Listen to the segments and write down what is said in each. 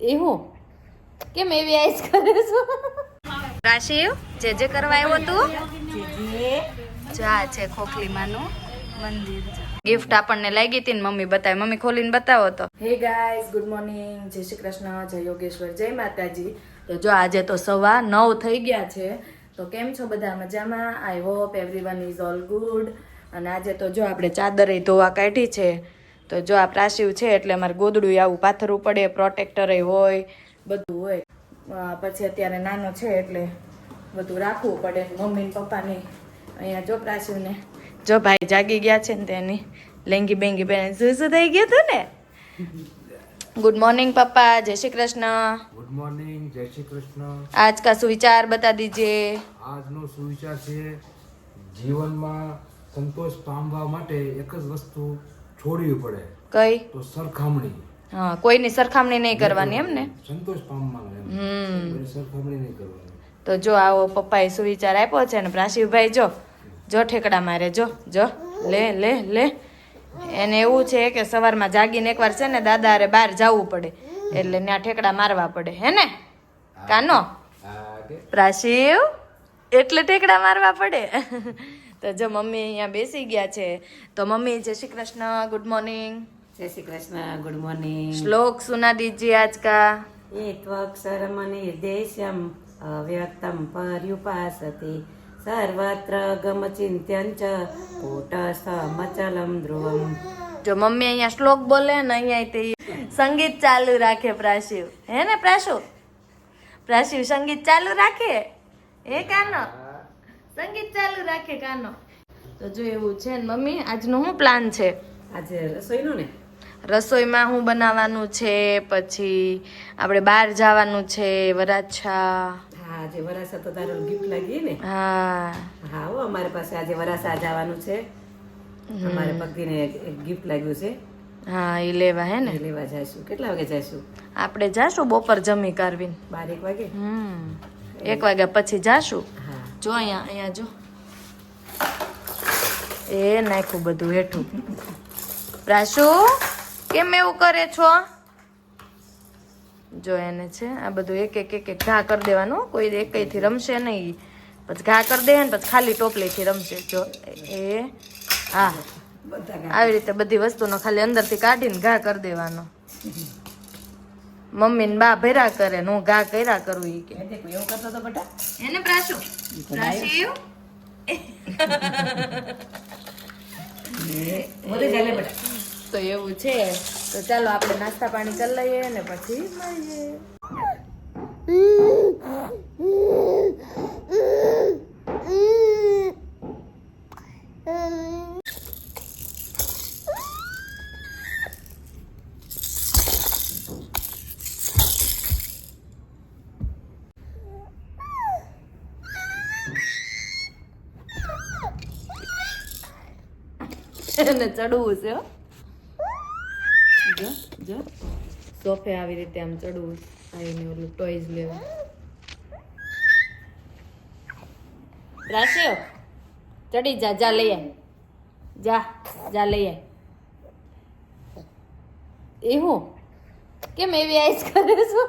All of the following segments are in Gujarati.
એવું કેમ એવી આઈસ કરે છો? રાશિવ જે જે કરવા આવ્યો તું? જો આ છે ખોખલીમાનું મંદિર ગિફ્ટ આપણને લાગી હતી ને મમ્મી બતાવે. મમ્મી ખોલીને બતાવો તો. હે ગાઈસ ગુડ મોર્નિંગ જય શ્રી કૃષ્ણ જય યોગેશ્વર જય માતાજી. તો જો આજે તો સવા નવ થઈ ગયા છે. તો કેમ છો બધા? મજામાં? I hope everyone is all good અને આજે તો જો આપણે ચાદરે ધોવા કાઢી છે. તો જો આ પ્રાસીવ છે એટલે મારે ગોદડું આવું પાથરવું પડે પ્રોટેક્ટરે હોય બધું હોય. પછી અત્યારે નાનો છે એટલે બધું રાખવું પડે. મમ્મી ને પપ્પાને અહીંયા જો પ્રાસીવને. જો ભાઈ જાગી ગયા છે ને તેની લેંગી બેંગી બેન શું શું થઈ ગયું હતું ને? ગુડ મોર્નિંગ પપ્પા. જય શ્રી કૃષ્ણ. ગુડ મોર્નિંગ જય શ્રી કૃષ્ણ. આજ કા સુવિચાર બતા દીજે. આજનો સુવિચાર છે જીવનમાં સંતોષ પામવા માટે એક જ વસ્તુ છોડવી પડે. કઈ? તો સરખામણી. હા કોઈની સરખામણી નહીં કરવાની એમ ને? સંતોષ પામવાનો એમ. સરખામણી નહીં કરવાની. તો જો આવો પપ્પાએ સુવિચાર આપ્યો છે ને પ્રાશિવભાઈ જો જો ઠેકડા મારે જો જો લે લે લે. એને એવું છે કે સવારમાં જાગીને એકવાર છે ને દાદા અરે બહાર જવું પડે. એટલે ત્યાં ઠેકડા મારવા પડે હે ને? કાનો? પ્રાશિવ એટલે ઠેકડા મારવા પડે. તો જો મમ્મી અહીંયા બેસી ગયા છે તો મમ્મી જય શ્રી કૃષ્ણ ગુડ મોર્નિંગ જય શ્રી કૃષ્ણ ગુડ મોર્નિંગ શ્લોક સુના દીજી દીજીએ આજ કા એકવક્ષરમ નિર્દેશ્યમ અવ્યક્તમ પર્યુપાસતે સર્વત્ર ગમચિંત્યં ચ કૂટસ્થમચલમ ધ્રુવમ. જો મમ્મી અહીંયા શ્લોક બોલે ને અહીંયા તે સંગીત ચાલુ રાખે પ્રાશિવ. હે ને પ્રાશુ પ્રાશિવ સંગીત ચાલુ રાખે? એ કાનો? સંગીત ચાલુ રાખે કાનો તો જો એવું છે ને મમ્મી આજનું શું પ્લાન છે? આજે રસોઈનું ને? રસોઈમાં હું બનાવવાનું છે પછી આપણે બહાર જવાનું છે વરાછા. હા આજે વરાછા તો તારું ગિફ્ટ લાગી ને? હા. હા અમારી પાસે આજે વરાછા જવાનું છે. અમારે પગીને એક ગિફ્ટ લાગ્યું છે. હા એ લેવા હે ને? લેવા જઈશું. કેટલા વાગે જઈશું? આપણે જાશું બપોર જમી કરવી બાર એક વાગે? હમ. એક વાગ્યા પછી જાશું. હા જો અહીંયા અહીંયા જો. એ નાખ્યું બધું હેઠું. પ્રાશુ કેમ એવું કરે છો? જો એને છે આ બધું એક એક એક એક ઘા કરી દેવાનું. કોઈ એકથી રમશે નહીં. પછી ઘા કરી દે ને પછી ખાલી ટોપલીથી રમશે. જો એ હા. બધા આવી રીતે બધી વસ્તુનો ખાલી અંદરથી કાઢીને ઘા કરી દેવાનો. મમ્મી ને બા ભેરા કરે ને હું ઘા કર્યા કરું ઈ કે. એવું કરતો તો બટા? એને પ્રાસુ. બટા. તો એવું છે. તો ચાલો આપણે નાસ્તા પાણી કરી લઈએ ને પછી મળીએ. એને ચડવું છે જો જો. સોફે આવી રીતે આમ ચડવું આવીને ઓલું ટોયઝ લેવા. રાશિયો ચડી જા જા લઈ જા જા લઈ એ એવું કેમ એવી આઈસ કરે છો?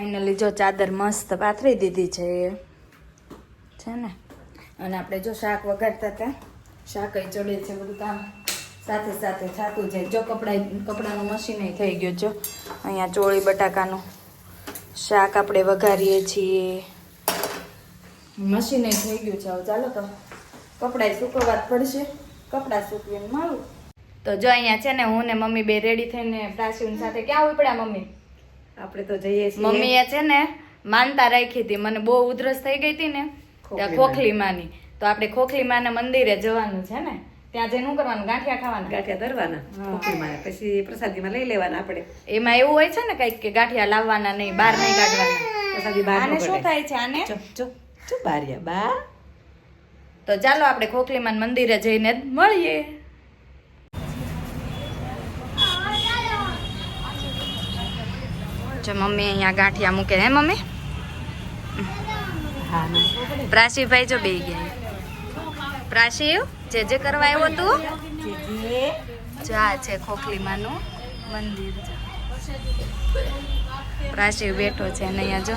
ફાઇનલી જો ચાદર મસ્ત પાથરી દીધી છે છે ને? અને આપણે જો શાક વઘારતા હતા, શાક ચડે છે બધું કામ. સાથે સાથે થતું જાય. જો કપડા, કપડાનું મશીન થઈ ગયું જો અહીંયા ચોળી, બટાકાનું શાક આપણે વઘારીએ છીએ. મશીન થઈ ગયું છે હવે. ચાલો તો કપડાં સૂકવવા જ પડશે. કપડાં સૂકવીને મારું. તો જો અહીંયા છે ને હું ને મમ્મી બે રેડી થઈને પ્રાસીન સાથે ક્યાં ઉપડ્યા, મમ્મી? આપણે તો જઈએ છીએ. મમ્મીએ છે ને માનતા રાખી હતી. મને બહુ ઉધરસ થઈ ગઈ હતી ને ત્યાં ખોખલી માની તો આપણે ખોખલી માના મંદિરે જવાનું છે ને. ત્યાં જઈને શું કરવાનું? ગાંઠિયા ખાવાના. ગાંઠિયા ધરવાના. ખોખરીમાં પછી પ્રસાદીમાં લઈ લેવાના આપણે. એમાં એવું હોય છે ને કંઈક કે ગાંઠિયા લાવવાના નહીં બહાર નહીં કાઢવાના. પ્રસાદી બહાર આને શું થાય છે આને? ચો ચો ચો બારિયા બા. તો ચાલો આપણે ખોખલીમાન મંદિરે જઈને મળીએ. જો મમ્મી અહીંયા ગાંઠિયા મૂકે હે મમ્મી? હા ના જો બે ગયા. પ્રાશિવ જે જે કરવા આવ્યો તું જા છે ખોખલીમાનું મંદિર જો. પ્રાશિવ બેઠો છે અને અહીંયા જો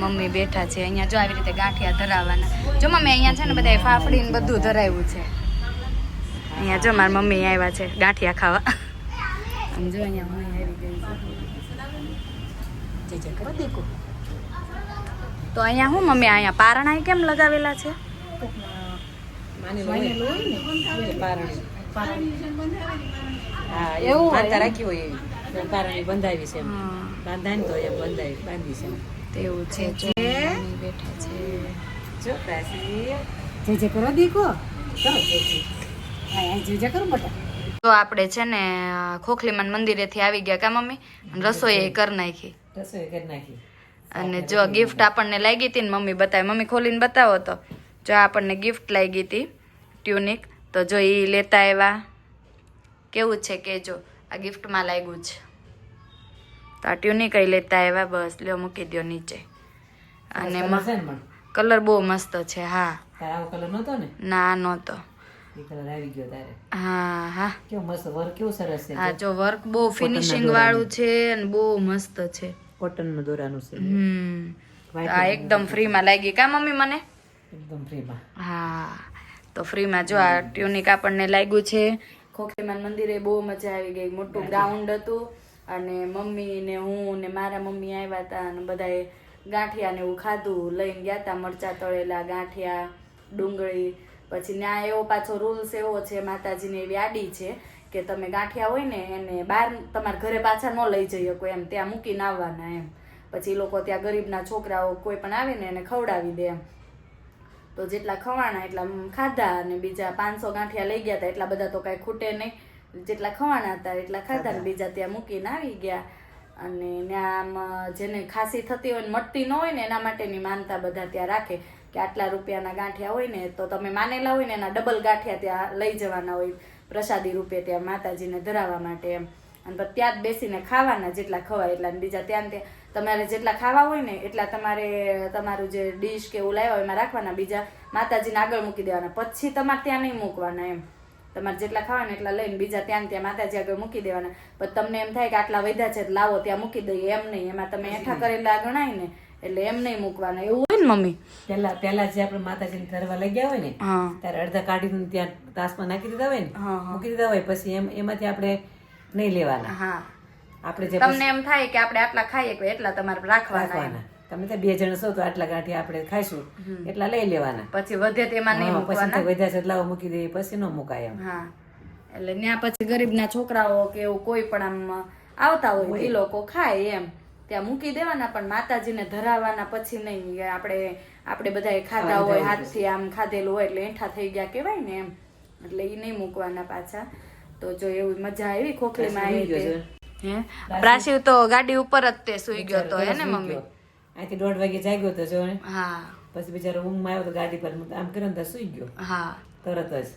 મમ્મી બેઠા છે. અહીંયા જો આવી રીતે ગાંઠિયા ધરાવવાના. જો મમ્મી અહીંયા છે ને બધા ફાફડી ને બધું ધરાવ્યું છે. અહીંયા જો મારા મમ્મી આવ્યા છે ગાંઠિયા ખાવા. જો અહીંયા મમ્મી આવી ગઈ છે. જે જે કરો દીકુ. તો અહીંયા શું મમ્મી અહીંયા પારણા કેમ લગાવેલા છે? હા હા તો હા. આપણે છે ને ખોખલીમાન મંદિરેથી આવી ગયા કા મમ્મી? રસોઈ એ કરી નાખી. રસોઈ કરી નાખી. અને જો ગિફ્ટ આપણને લાગી હતી ને મમ્મી બતાવે મમ્મી ખોલીને બતાવો તો. જો આપણને ગિફ્ટ લાગી હતી ટ્યુનિક તો જો એ લેતા આવ્યા. કેવું છે કે જો આ ગિફ્ટમાં લાગ્યું છે. તો આ ટ્યુનિક લેતા આવ્યા બસ લ્યો મૂકી દો નીચે. અને કલર બહુ મસ્ત છે હા. કલર નહોતો ને? ના નહોતો. હા હા. હા જો વર્ક બહુ ફિનિશિંગ વાળું છે અને બહુ મસ્ત છે. કોટનનું દોરાનું છે. હમ. આ એકદમ ફ્રીમાં લાગી કા મમ્મી મને? એકદમ ફ્રીમાં હા. તો ફ્રીમાં જો આ ટ્યુનિક આપણને લાગ્યું છે. ખોખીમાન મંદિરે બહુ મજા આવી ગઈ. મોટું ગ્રાઉન્ડ હતું અને મમ્મી ને હું ને મારા મમ્મી આવ્યા હતા અને બધાએ ગાંઠિયા ને એવું ખાધું. લઈને ગયા હતા મરચા તળેલા ગાંઠિયા ડુંગળી. પછી ત્યાં એવો પાછો રૂલ્સ એવો છે માતાજીની એવી આડી છે કે તમે ગાંઠિયા હોય ને એને બહાર તમારા ઘરે પાછા ન લઈ જઈ શકો એમ ત્યાં મૂકીને આવવાના એમ. પછી એ લોકો ત્યાં ગરીબના છોકરાઓ કોઈ પણ આવે ને એને ખવડાવી દે એમ. તો જેટલા ખવાણા એટલા ખાધા અને બીજા પાંચસો ગાંઠિયા લઈ ગયા હતા એટલા બધા તો કાંઈ ખૂટે નહીં. જેટલા ખવાણા હતા એટલા ખાધા ને બીજા ત્યાં મૂકીને આવી ગયા. અને ત્યાં આમ જેને ખાંસી થતી હોય ને મટતી ન હોય ને એના માટેની માનતા બધા ત્યાં રાખે. કે આટલા રૂપિયાના ગાંઠિયા હોય ને તો તમે માનેલા હોય ને એના ડબલ ગાંઠિયા ત્યાં લઈ જવાના હોય પ્રસાદી રૂપે ત્યાં માતાજીને ધરાવવા માટે એમ. અને ત્યાં જ બેસીને ખાવાના જેટલા ખવાય એટલા બીજા ત્યાં ત્યાં. તમારે જેટલા ખાવા હોય ને એટલા તમારે તમારું જે ડીશ કે એવું લાવ્યા હોય એમાં રાખવાના બીજા માતાજીને આગળ મૂકી દેવાના. પછી તમારે ત્યાં નહીં મૂકવાના એમ. તમારે જેટલા ખાવાના એટલા લઈને બીજા ત્યાં ત્યાં માતાજી આગળ મૂકી દેવાના. પણ તમને એમ થાય કે આટલા વધ્યા છે લાવો ત્યાં મૂકી દઈએ. એમ નહીં. એમાં તમે એઠા કરેલા ગણાય ને એટલે એમ નહીં મૂકવાના. એવું ને મમ્મી? પેલા પેલા જે આપણે માતાજીને ધરવા લઈ ગયા હોય ને ત્યારે અડધા કાઢીને ત્યાં તાસમાં નાખી દીધા હોય ને. મૂકી દીધા હોય પછી એમ એમાંથી આપણે નહીં લેવાના. હા. આપણે જે તમને એમ થાય કે આપણે આટલા ખાઈએ કે એટલા તમારે રાખવાના. તમે તો બે જણ છો તો આટલા ગાંઠી આપણે ખાઈશું. એટલા લઈ લેવાના. પછી વધે તેમાં નહીં પછી વધ્યા છે એટલા મૂકી દઈએ પછી ન મુકાય એમ. હા. એટલે ત્યાં પછી ગરીબના છોકરાઓ કે એવું કોઈ પણ આમ આવતા હોય એ લોકો ખાય એમ. ત્યાં મૂકી દેવાના પણ માતાજીને ધરાવવાના પછી નહીં. આપણે આપણે બધાએ ખાધા હોય હાથથી આમ ખાધેલું હોય એટલે એઠા થઈ ગયા કહેવાય ને એમ. એટલે એ નહીં મૂકવાના પાછા. તો જો એવી મજા આવી ખોખલીમાં આવી હે? પ્રાસીવ તો ગાડી ઉપર જ તે સુઈ ગયો તો હે ને મમ્મી? અહીંથી દોઢ વાગે જાગ્યો તો જો હા. પછી બિચારો ઊંઘમાં આવ્યો તો ગાડી પર આમ કર્યો ને સુઈ ગયો. હા. તરત જ.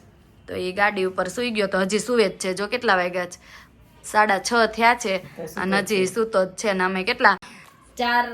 તો એ ગાડી ઉપર સુઈ ગયો તો હજી સુવે જ છે. જો કેટલા વાગ્યા છે? સાડા છ થયા છે અને હજી સૂતો જ છે ને અમે કેટલા? ચાર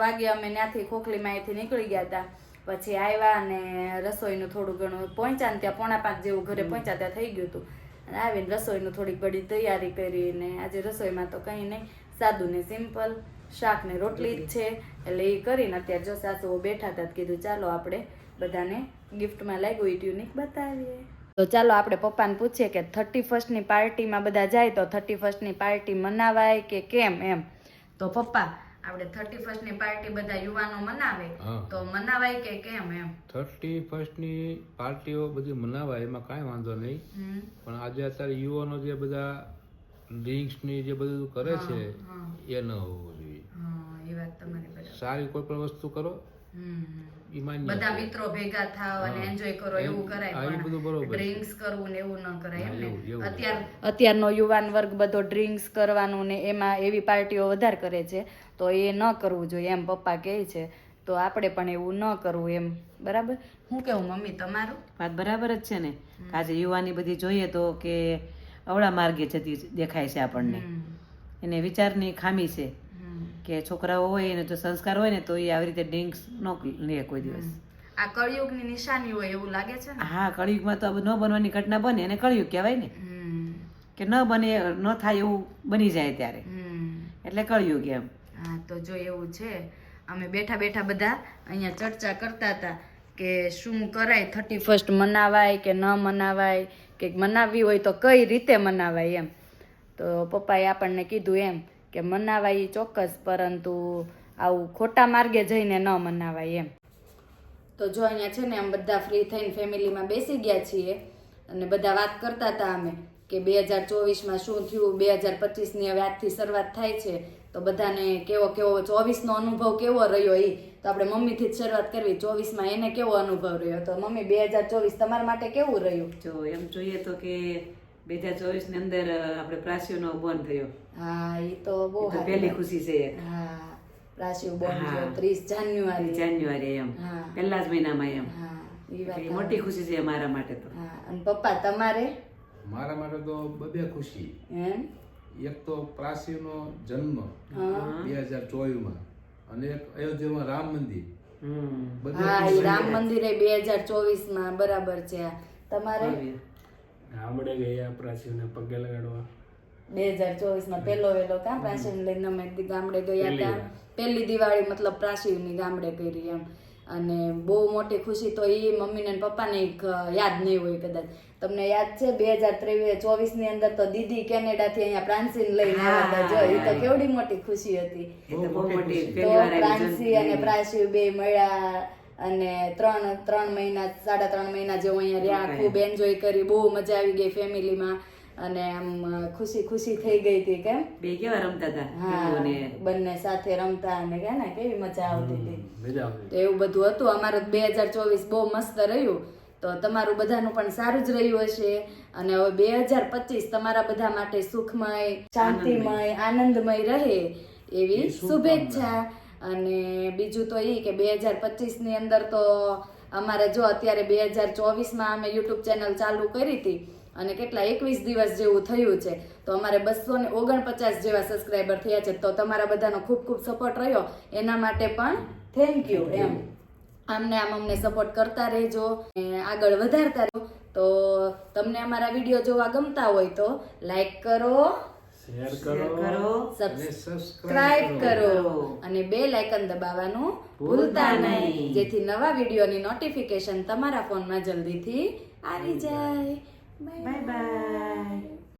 વાગે અમે ત્યાંથી ખોખલીમાં અહીંથી નીકળી ગયા હતા. પછી આવ્યા અને રસોઈનું થોડું ઘણું પહોંચ્યા ને ત્યાં પોણા પાંચ જેવું ઘરે પહોંચ્યા ત્યાં થઈ ગયું હતું. અને આવીને રસોઈનું થોડીક બધી તૈયારી કરીને આજે રસોઈમાં તો કંઈ નહીં. સાદું ને સિમ્પલ શાક ને રોટલી જ છે. એટલે એ કરીને અત્યારે જો સાસુઓ બેઠા હતા કીધું ચાલો આપણે બધાને ગિફ્ટમાં લાગ્યું એ ટ્યુનિક બતાવીએ. તો ચાલો આપણે પપ્પાને પૂછીએ કે થર્ટી ફર્સ્ટની પાર્ટીમાં બધા જાય તો થર્ટી ફર્સ્ટની પાર્ટી મનાવાય કે કેમ એમ? તો પપ્પા આપણે થર્ટી ફર્સ્ટની પાર્ટી બધા યુવાનો મનાવે તો મનાવાય કે કેમ એમ? થર્ટી ફર્સ્ટની પાર્ટીઓ બધી મનાવાય એમાં કાંઈ વાંધો નહીં. પણ આજે અત્યારે યુવાનો જે બધા ડ્રિંક્સની જે બધું કરે છે. એ ન હોવું જોઈએ. સારી કોઈ પણ વસ્તુ કરો. બધા મિત્રો ભેગા થાવ અને એન્જોય કરો એવું કરાય પણ બધું બરોબર ડ્રિંક્સ કરવું ને એવું ન કરાય એમ. અત્યાર અત્યારનો યુવાન વર્ગ બધો ડ્રિંક્સ કરવાનું ને એમાં એવી પાર્ટીઓ વધારે કરે છે તો એ ન કરવું જોઈએ એમ પપ્પા કહે છે. તો આપણે પણ એવું ન કરવું એમ. બરાબર? હું કેવું મમ્મી તમારું? વાત બરાબર જ છે ને. આજે યુવાની બધી જોઈએ તો કે અવળા માર્ગે જતી દેખાય છે આપણને. એને વિચારની ખામી છે. કે છોકરાઓ હોય એને જો સંસ્કાર હોય ને તો એ આવી રીતે ડ્રિંક્સ ન લે કોઈ દિવસ. આ કળિયુગની નિશાની હોય એવું લાગે છે ને? હા કળિયુગમાં તો ન બનવાની ઘટના બને એને કળિયુગ કહેવાય ને. કે ન બને ન થાય એવું બની જાય ત્યારે. એટલે કળિયુગ એમ. હા તો જો એવું છે. અમે બેઠા બેઠા બધા અહીંયા ચર્ચા કરતા હતા કે શું કરાય થર્ટી ફર્સ્ટ મનાવાય કે ન મનાવાય? કે મનાવવી હોય તો કઈ રીતે મનાવાય એમ? તો પપ્પાએ આપણને કીધું એમ કે મનાવાય ચોક્કસ પરંતુ આવું ખોટા માર્ગે જઈને ન મનાવાય એમ. તો જો અહીંયા છે ને આમ બધા ફ્રી થઈને ફેમિલીમાં બેસી ગયા છીએ અને બધા વાત કરતા હતા અમે કે બે હજાર ચોવીસમાં શું થયું બે હજાર પચીસની હવે આજથી શરૂઆત થાય છે તો બધાને કેવો કેવો ચોવીસનો અનુભવ કેવો રહ્યો એ તો આપણે મમ્મીથી જ શરૂઆત કરવી ચોવીસમાં એને કેવો અનુભવ રહ્યો? તો મમ્મી બે હજાર ચોવીસ તમારા માટે કેવું રહ્યું? જો એમ જોઈએ તો કે બે હજાર ચોવીસની અંદર આપણે પ્રાસીઓનો બંધ થયો. હા એ તો બહુ. પહેલી ખુશી છે હા પ્રાસીઓ બોન થયો ત્રીસ જાન્યુઆરી. જાન્યુઆરી એમ. પહેલા જ મહિનામાં એમ. મોટી ખુશી છે મારા માટે તો. અને પપ્પા તમારે? મારા માટે તો બબે ખુશી. એક તો પ્રાચીનો જન્મ બે હજાર ચોવીસમાં અને એક અયોધ્યામાં રામ મંદિર. હમ. બધે હા રામ મંદિરે બે હજાર ચોવીસમાં બરાબર છે. તમારે? ગામડે ગયા પ્રાચીને પગે લગાડવા. બે હજાર ચોવીસમાં પેલો વેલો કાં? પ્રાચીન લઈને અમે ગામડે ગયા હતા પહેલી દિવાળી મતલબ પ્રાચીનની ગામડે કરી એમ. અને બહુ મોટી ખુશી તો એ મમ્મીને ને પપ્પાને યાદ નહીં હોય કદાચ. તમને યાદ છે? બે હજાર ત્રેવીસ ચોવીસની અંદર તો દીદી કેનેડા થી અહીંયા પ્રાંસીન લઈને આવ્યા હતા. જો એ તો કેવડી મોટી ખુશી હતી. તો બહુ મોટી તો પહેલી વાર આવી પ્રાંસી અને પ્રાસી બે મળ્યા. અને ત્રણ ત્રણ મહિના સાડા ત્રણ મહિના જેવું અહીંયા રહ્યા. ખૂબ એન્જોય કરી બહુ મજા આવી ગઈ ફેમિલીમાં અને આમ ખુશી ખુશી થઈ ગઈ હતી કેમ? બે કેવા રમતા હતા હા બંને સાથે રમતા અને કે ને કેવી મજા આવતી હતી. તો એવું બધું હતું. અમારું બે હજાર ચોવીસ બહુ મસ્ત રહ્યું. તો તમારું બધાનું પણ સારું જ રહ્યું હશે. અને હવે બે હજાર પચીસ તમારા બધા માટે સુખમય શાંતિમય આનંદમય રહે એવી શુભેચ્છા. અને બીજું તો એ કે બે હજાર પચીસની અંદર તો અમારે જો અત્યારે બે હજાર ચોવીસમાં અમે યુટ્યુબ ચેનલ ચાલુ કરી હતી અને કેટલા એકવીસ દિવસ જેવું થયું છે. તો અમારે બસો ને ઓગણપચાસ જેવા સબસ્ક્રાઈબર થયા છે. તો તમારા બધાનો ખૂબ ખૂબ સપોર્ટ રહ્યો. એના માટે પણ થેન્ક યુ એમ. આમને આમ અમને સપોર્ટ કરતા રહેજો અને આગળ વધારતા રહો તો તમને અમારા વીડિયો જોવા ગમતા હોય તો લાઈક કરો શેર કરો કરો. સબસ્ક્રાઇબ કરો. અને બે લાઇકન દબાવવાનું ભૂલતા નહીં. જેથી નવા વિડીયોની નોટિફિકેશન તમારા ફોનમાં જલ્દીથી આવી જાય. Bye bye bye